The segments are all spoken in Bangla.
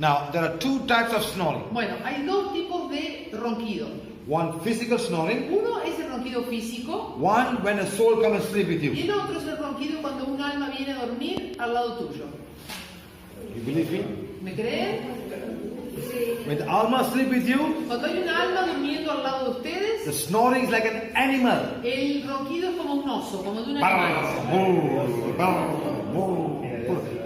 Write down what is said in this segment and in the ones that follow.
Now, there are two types of snoring. Bueno, hay dos tipos de ronquido. One physical snoring, Uno es el ronquido físico one when a soul comes and sleep with y el otro es el ronquido cuando un alma viene a dormir al lado tuyo. You believe me? ¿Me creen? When the alma sleep with you, Cuando hay un alma durmiendo al lado de ustedes, the snoring is like an animal. el ronquido es como un oso, como de un animal.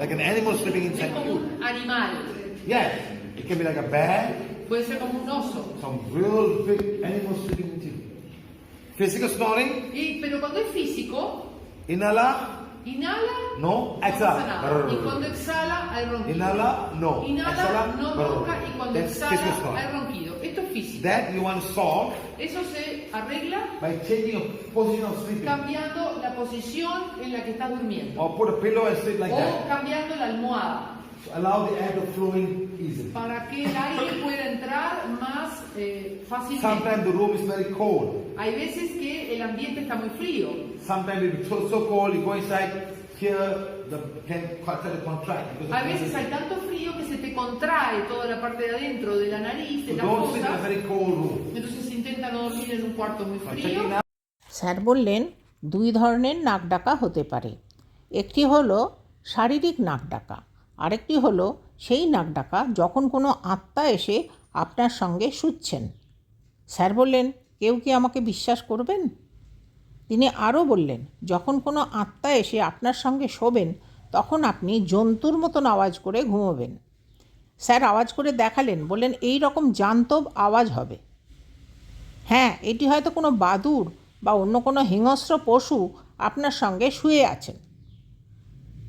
Like an animal sleeping Es como un animal. Yes, it can be like a bear, Puede ser como un oso. some real big animal sleeping with you. Physical snoring, Y- pero cuando es físico, inhala, inhala, no, no exhala. nada. Y cuando exhala, hay ronquido. Inhala, no. Inhala, Exhala, no toca y cuando That's exhala, hay ronquido. Esto es físico. That you want to solve Eso se arregla by changing your position of sleeping. cambiando la posición en la que estás durmiendo. Or put a pillow and sleep like O that. cambiando la almohada So allow the air to flow in easily. para que el aire pueda entrar más eh, fácilmente. Sometimes the room is very cold. Hay veces que el ambiente está muy frío. Sometimes it is so, so cold, you go inside, here the can to contract. because A veces hay tanto frío que se te contrae toda la parte de adentro de la nariz, de So la don't sleep in a very cold room. Entonces intenta no dormir en un cuarto muy frío. Sir বললেন দুই ধরনের নাক ডাকা হতে পারে একটি হলো শারীরিক নাক ডাকা আরেকটি হলো, সেই নাক ডাকা যখন কোনো আত্মা এসে আপনার সঙ্গে শুচ্ছেন। স্যার বললেন, কেউ কি আমাকে বিশ্বাস করবেন? তিনি আরও বললেন, যখন কোনো আত্মা এসে আপনার সঙ্গে শোবেন, তখন আপনি জন্তুর মতন আওয়াজ করে ঘুমোবেন। স্যার আওয়াজ করে দেখালেন, বললেন, এই রকম জান্তব আওয়াজ হবে। হ্যাঁ এটি হয়তো কোনো বাদুড় বা অন্য কোনো হিংস্র পশু আপনার সঙ্গে শুয়ে আছেন।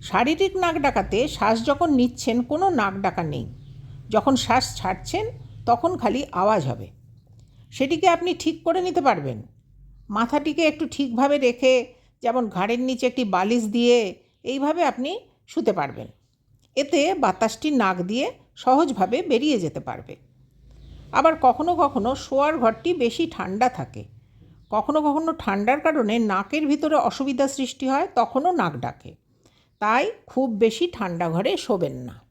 শারীরিক নাক ডাকাতে শ্বাস যখন নিচ্ছেন, কোনো নাক ডাকা নেই। যখন শ্বাস ছাড়ছেন, তখন খালি আওয়াজ হবে। সেটিকে আপনি ঠিক করে নিতে পারবেন। মাথাটিকে একটু ঠিকভাবে রেখে, যেমন ঘাড়ের নিচে একটি বালিশ দিয়ে, এইভাবে আপনি শুতে পারবেন। এতে বাতাসটি নাক দিয়ে সহজভাবে বেরিয়ে যেতে পারবে। আবার কখনো কখনো শোয়ার ঘরটি বেশি ঠান্ডা থাকে। কখনো কখনো ঠান্ডার কারণে নাকের ভিতরে অসুবিধা সৃষ্টি হয়, তখনও নাক ডাকে। তাই খুব বেশি ঠান্ডা ঘরে শোবেন না।